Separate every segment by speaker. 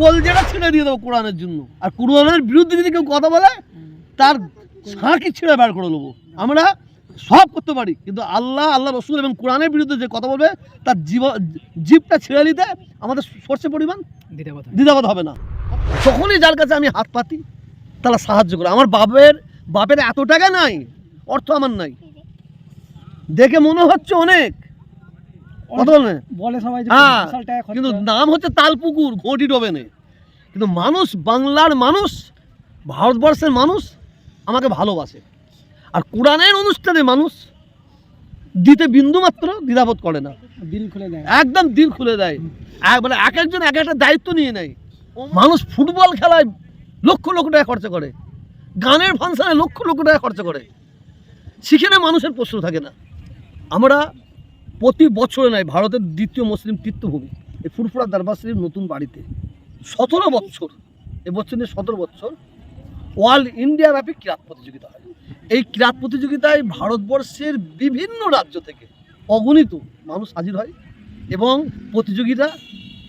Speaker 1: কলজেটা ছেড়ে দিয়ে দেবো কোরআনের জন্য। আর কোরআনের বিরুদ্ধে যদি কেউ কথা বলে তার সাঁকি ছিঁড়ে বের করে নেব। আমরা সব করতে পারি কিন্তু আল্লাহ আল্লাহ রসুল এবং কোরআনের বিরুদ্ধে যে কথা বলবে তার জীব জীবটা ছেড়ে নিতে আমাদের সর্ষে পরিমাণ দ্বিধাবোধ হবে না। তখনই যার কাছে আমি হাত পাতি তারা সাহায্য করে। আমার বাপের বাপের এত টাকা নাই অর্থ আমার নাই। দেখে মনে হচ্ছে অনেক। কত বলেন
Speaker 2: বলে সবাই
Speaker 1: হ্যাঁ। কিন্তু নাম হচ্ছে তালপুকুর ঘটি ডোবেনে। কিন্তু মানুষ বাংলার মানুষ ভারতবর্ষের মানুষ আমাকে ভালোবাসে। আর কোরআনের অনুষ্ঠানে মানুষ দিতে বিন্দুমাত্র দ্বিধাবোধ করে না।
Speaker 2: দিল খুলে দেয়।
Speaker 1: একদম দিল খুলে দেয়। মানে এক একজন এক একটা দায়িত্ব নিয়ে নেয়। মানুষ ফুটবল খেলায় লক্ষ লক্ষ টাকা খরচা করে। গানের ফাংশনে লক্ষ লক্ষ টাকা খরচা করে। সেখানে মানুষের প্রশ্ন থাকে না। আমরা প্রতি বছরে নয় ভারতের দ্বিতীয় মুসলিম তীর্থভূমি। এই ফুরফুরা দরবার শরীফ নতুন বাড়িতে। সতেরো বছর এবছর নিয়ে সতেরো বছর ওয়ার্ল্ড ইন্ডিয়া ব্যাপী ক্রীড়া প্রতিযোগিতা হয়। এই ক্রীড়া প্রতিযোগিতায় ভারতবর্ষের বিভিন্ন রাজ্য থেকে অগণিত মানুষ হাজির হয় এবং প্রতিযোগিতা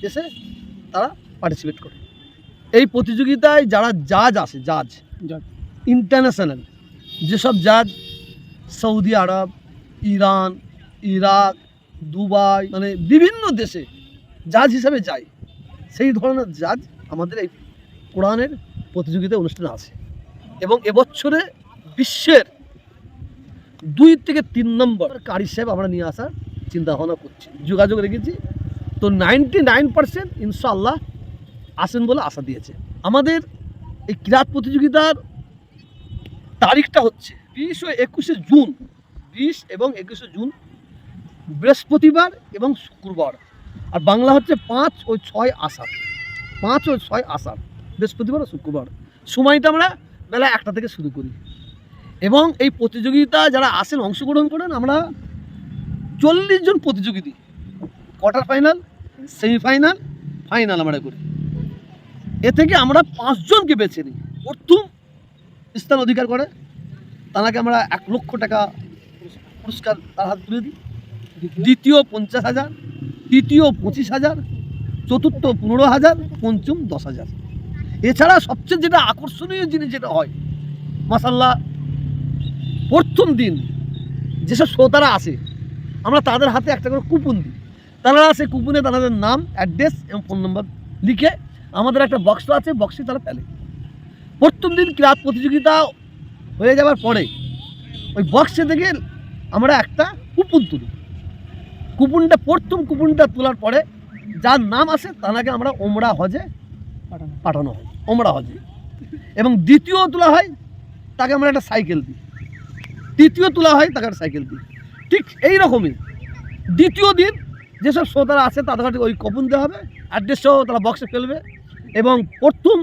Speaker 1: এসে তারা পার্টিসিপেট করে। এই প্রতিযোগিতায় যারা জাজ আসে জাজ ইন্টারন্যাশনাল যেসব জাজ Saudi Arab Iran Iraq Dubai মানে বিভিন্ন দেশে জাজ হিসাবে যায় সেই ধরনের জাজ আমাদের এই কোরআনের প্রতিযোগিতা অনুষ্ঠানে আছে। এবং এবছরে বিশ্বের দুই থেকে তিন নম্বর কারি সাহেব আমরা নিয়ে আসার চিন্তা ভাবনা করছি। যোগাযোগ রেখেছি। তো নাইনটি নাইন পার্সেন্ট ইনশাআল্লাহ আসেন বলে আশা দিয়েছে। আমাদের এই ক্রীড়া প্রতিযোগিতার তারিখটা হচ্ছে বিশ ও একুশে জুন, বিশ এবং একুশে জুন বৃহস্পতিবার এবং শুক্রবার। আর বাংলা হচ্ছে পাঁচ ও ছয় আষাঢ়। পাঁচ ও ছয় আষাঢ়, বৃহস্পতিবার ও শুক্রবার। সময়টা আমরা বেলা একটা থেকে শুরু করি। এবং এই প্রতিযোগিতা যারা আসেন, অংশগ্রহণ করেন, আমরা চল্লিশ জন প্রতিযোগী দিই কোয়ার্টার ফাইনাল, সেমিফাইনাল, ফাইনাল আমরা করি। এ থেকে আমরা পাঁচজনকে বেছে নিই। প্রথম স্থান অধিকার করে। তাকে আমরা এক লক্ষ টাকা পুরস্কার, তার হাত তুলে দিই। দ্বিতীয় পঞ্চাশ হাজার, তৃতীয় পঁচিশ হাজার, চতুর্থ পনেরো হাজার, পঞ্চম দশ হাজার। এছাড়া সবচেয়ে যেটা আকর্ষণীয় জিনিস যেটা হয় মাসাল্লাহ প্রথম দিন যেসব শ্রোতারা আসে, আমরা তাদের হাতে একটা করে কুপন দিই। তারা আসে কুপনে তাদের নাম অ্যাড্রেস এবং ফোন নম্বর লিখে আমাদের একটা বক্স আছে বক্সে তারা ফেলে। প্রথম দিন ক্লাব প্রতিযোগিতা হয়ে যাওয়ার পরে, ওই বক্সে থেকে আমরা একটা কুপন তুলি। কুপনটা প্রথম কুপনটা তোলার পরে যার নাম আসে তাকে আমরা ওমরা হজে
Speaker 2: পাঠানো
Speaker 1: পাঠানো হয় ওমরা হজে। এবং দ্বিতীয় তোলা হয় তাকে আমরা একটা সাইকেল দিই। তৃতীয় তোলা হয় তাকে একটা সাইকেল দিই। ঠিক এই রকমই দ্বিতীয় দিন যেসব শ্রোতারা আছে তাদের কাছে ওই কুপন দেওয়া হবে অ্যাড্রেস সহ তারা বক্সে ফেলবে। এবং প্রথম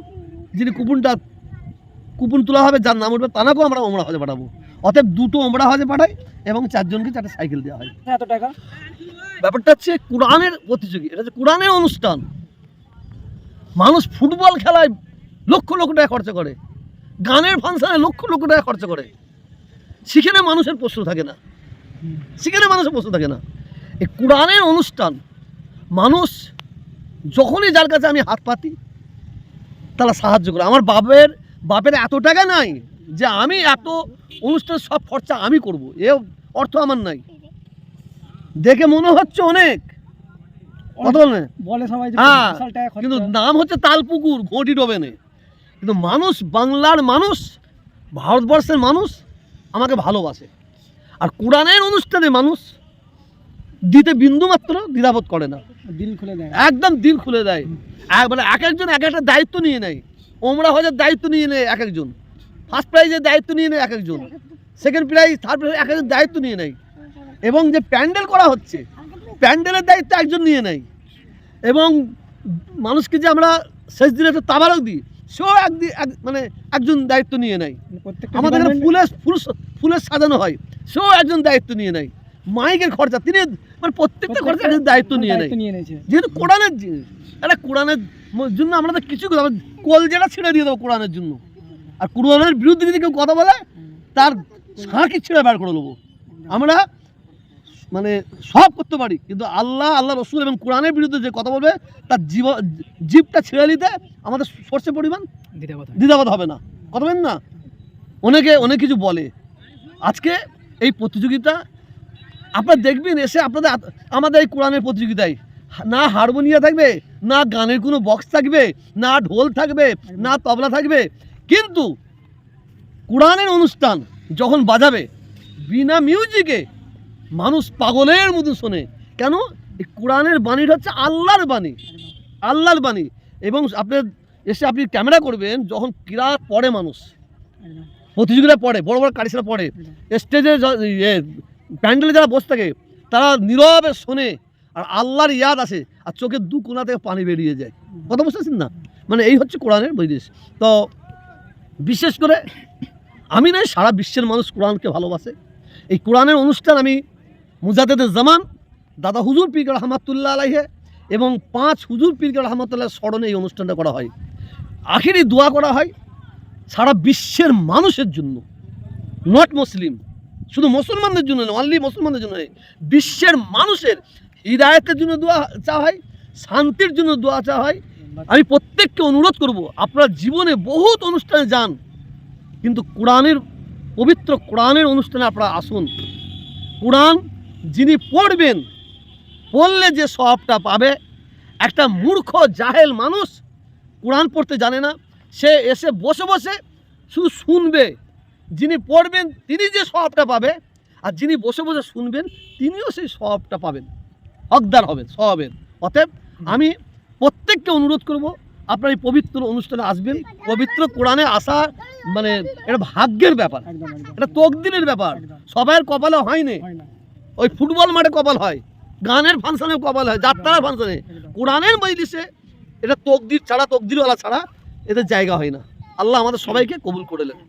Speaker 1: যিনি কুপনটা কুপন তোলা হবে যার নাম উঠবে তানাকেও আমরা ওমরা হজে পাঠাবো। অতএব দুটো ওমরা হজে পাঠাই এবং চারজনকে চারটে সাইকেল দেওয়া হয়।
Speaker 2: এত টাকা?
Speaker 1: ব্যাপারটা হচ্ছে কোরআনের প্রতিযোগী এটা হচ্ছে কোরআনের অনুষ্ঠান। মানুষ ফুটবল খেলায় লক্ষ লক্ষ টাকা খরচা করে। গানের ফাংশনে লক্ষ লক্ষ টাকা খরচা করে। সেখানে মানুষের প্রশ্ন থাকে না। সেখানে মানুষের প্রশ্ন থাকে না। এই কোরআনের অনুষ্ঠান মানুষ যখনই যার কাছে আমি হাত পাতি তারা সাহায্য করে। আমার বাপের বাপের এত টাকা নাই। যে আমি এত অনুষ্ঠানের সব খরচা আমি করব এ অর্থ আমার নাই। দেখে মনে হচ্ছে অনেক।
Speaker 2: বলে সবাই
Speaker 1: হ্যাঁ। কিন্তু নাম হচ্ছে তালপুকুর ঘটি ডোবেনে। কিন্তু মানুষ বাংলার মানুষ ভারতবর্ষের মানুষ আমাকে ভালোবাসে। আর কোরআনের অনুষ্ঠানে মানুষ দিতে বিন্দুমাত্র দ্বিধাবোধ করে না।
Speaker 2: দিল খুলে দেয়।
Speaker 1: একদম দিল খুলে দেয়। এক- মানে এক একজন এক একটা দায়িত্ব নিয়ে নেয়। ওমরা হজের দায়িত্ব নিয়ে নেয় এক একজন। ফার্স্ট প্রাইজের দায়িত্ব নিয়ে নেয় এক একজন সেকেন্ড প্রাইজ থার্ড প্রাইজ এক একজন দায়িত্ব নিয়ে নেয়। এবং যে প্যান্ডেল করা হচ্ছে প্যান্ডেলের দায়িত্ব একজন নিয়ে নেয়। এবং মানুষকে যে আমরা শেষ দিনে একটা তাবারক দিই সেও একদিন এক মানে একজন দায়িত্ব নিয়ে নেয়।
Speaker 2: মানে
Speaker 1: আমাদের এখানে ফুলের ফুল ফুলের সাজানো হয় সেও একজন দায়িত্ব নিয়ে নেয়। মাইকের খরচা তিনি মানে প্রত্যেকটা খরচা একজন দায়িত্ব নিয়ে নেয়। যেহেতু কোরআনের জিনিস এটা কোরআনের জন্য আমরা তো কিছু করব কলজেটা ছেড়ে দিয়ে দেবো কোরআনের জন্য। আর কোরআনের বিরুদ্ধে যদি কেউ কথা বলে তার সাঁকি ছিঁড়ে বের করে নেব। আমরা মানে সব করতে পারি কিন্তু আল্লাহ আল্লাহ রসুল এবং কোরআনের বিরুদ্ধে যে কথা বলবে তার জীব জীবটা ছেড়ে নিতে আমাদের সর্ষে পরিমাণ দ্বিধাবোধ হবে না। কথা বলেন না? অনেকে অনেক কিছু বলে। আজকে এই প্রতিযোগিতা আপনারা দেখবেন এসে আপনাদের আমাদের এই কোরআনের প্রতিযোগিতায় না হারমোনিয়া থাকবে না গানের কোনো বক্স থাকবে না ঢোল থাকবে না তবলা থাকবে কিন্তু কোরআনের অনুষ্ঠান যখন বাজাবে, বিনা মিউজিকে মানুষ পাগলের মতো শোনে। কেন? এই কোরআনের বাণীটা হচ্ছে আল্লাহর বাণী। আল্লাহর বাণী। এবং আপনার এসে আপনি ক্যামেরা করবেন, যখন কিরাত পড়ে মানুষ। প্রতিযোগিতা পড়ে, বড় বড় কারিশরা পড়ে। স্টেজে ইয়ে প্যান্ডেলে যারা বসে থাকে, তারা নীরবে শোনে, আর আল্লাহর ইয়াদ আসে, আর চোখের দু কোনা থেকে পানি বেরিয়ে যায়। কথা বুঝতেছেন না? মানে এই হচ্ছে কোরআনের বৈদেশ তো বিশেষ করে আমি নয়, সারা বিশ্বের মানুষ কোরআনকে ভালোবাসে। এই কোরআনের অনুষ্ঠান আমি মুজাদেদের জামান, দাদা হুজুর পীর রহমাতুল্লাহ আলাইহে এবং পাঁচ হুজুর পীর রহমতুল্লাহ স্মরণে এই অনুষ্ঠানটা করা হয়। আখেরি দোয়া করা হয় সারা বিশ্বের মানুষের জন্য। নট মুসলিম শুধু মুসলমানদের জন্য নয় অনলি মুসলমানদের জন্য নয়, বিশ্বের মানুষের হৃদায়তের জন্য দোয়া চাওয়া হয়, শান্তির জন্য দোয়া চাওয়া হয় আমি প্রত্যেককে অনুরোধ করব, আপনার জীবনে বহুত অনুষ্ঠানে যান, কিন্তু কোরআনের, পবিত্র কোরআনের অনুষ্ঠানে আপনারা আসুন। কোরআন যিনি পড়বেন, পড়লে যে সবটা পাবে, একটা মূর্খ, জাহেল মানুষ কোরআন পড়তে জানে না, সে এসে বসে বসে শুধু শুনবে। যিনি পড়বেন, তিনি যে সবটা পাবে, আর যিনি বসে বসে শুনবেন, তিনিও সেই সবটা পাবেন। হকদার হবেন সবের অতএব, আমি প্রত্যেককে অনুরোধ করব আপনার এই পবিত্র অনুষ্ঠানে আসবেন। পবিত্র কোরআনে আসা মানে এটা ভাগ্যের ব্যাপার। এটা তকদিনের ব্যাপার। সবার কপালে হয়নি
Speaker 2: হয় না।
Speaker 1: ওই ফুটবল মাঠে কপাল হয় গানের ফাংশনে কপাল হয় যাত্রার ফাংশনে। কোরআনের মজলিসে এটা তকদির ছাড়া তকদিরওয়ালা ছাড়া এদের জায়গা হয় না। আল্লাহ আমাদের সবাইকে কবুল করে নেন।